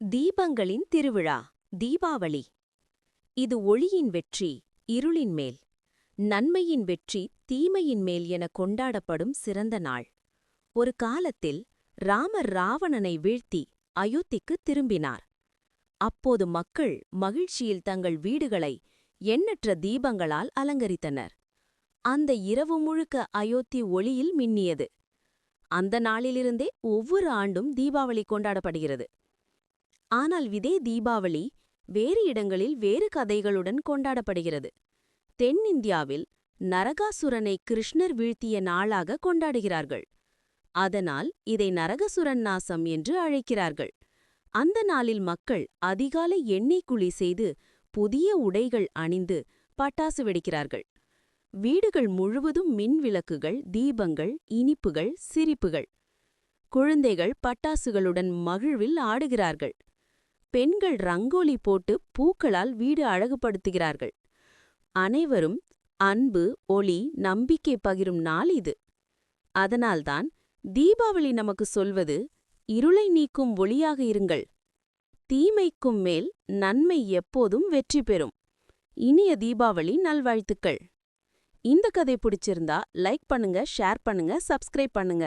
தீபங்களின் திருவிழா தீபாவளி. இது ஒளியின் வெற்றி இருளின் மேல். நன்மையின் வெற்றி தீமையின் மேல் என கொண்டாடப்படும் சிறந்த நாள். ஒரு காலத்தில் ராமர் ராவணனை வீழ்த்தி அயோத்திக்கு திரும்பினார். அப்போது மக்கள் மகிழ்ச்சியில் தங்கள் வீடுகளை எண்ணற்ற தீபங்களால் அலங்கரித்தனர். அந்த இரவு முழுக்க அயோத்தி ஒளியில் மின்னியது. அந்த நாளிலிருந்தே ஒவ்வொரு ஆண்டும் தீபாவளி கொண்டாடப்படுகிறது. ஆனால் இதே தீபாவளி வேறு இடங்களில் வேறு கதைகளுடன் கொண்டாடப்படுகிறது. தென்னிந்தியாவில் நரகாசுரனை கிருஷ்ணர் வீழ்த்திய நாளாக கொண்டாடுகிறார்கள். அதனால் இதை நரகசுரன் நாசம் என்று அழைக்கிறார்கள். அந்த நாளில் மக்கள் அதிகாலை எண்ணெய் குழி செய்து புதிய உடைகள் அணிந்து பட்டாசு வெடிக்கிறார்கள். வீடுகள் முழுவதும் மின் விளக்குகள் தீபங்கள் இனிப்புகள் சிரிப்புகள். குழந்தைகள் பட்டாசுகளுடன் மகிழ்வில் ஆடுகிறார்கள். பெண்கள் ரங்கோலி போட்டு பூக்களால் வீடு அழகுபடுத்துகிறார்கள். அனைவரும் அன்பு ஒளி நம்பிக்கை பகிரும் நாள் இது. அதனால்தான் தீபாவளி நமக்கு சொல்வது இருளை நீக்கும் ஒளியாக இருங்கள். தீமைக்கும் மேல் நன்மை எப்போதும் வெற்றி பெறும். இனிய தீபாவளி நல்வாழ்த்துக்கள். இந்த கதை பிடிச்சிருந்தா லைக் பண்ணுங்க ஷேர் பண்ணுங்க சப்ஸ்கிரைப் பண்ணுங்க.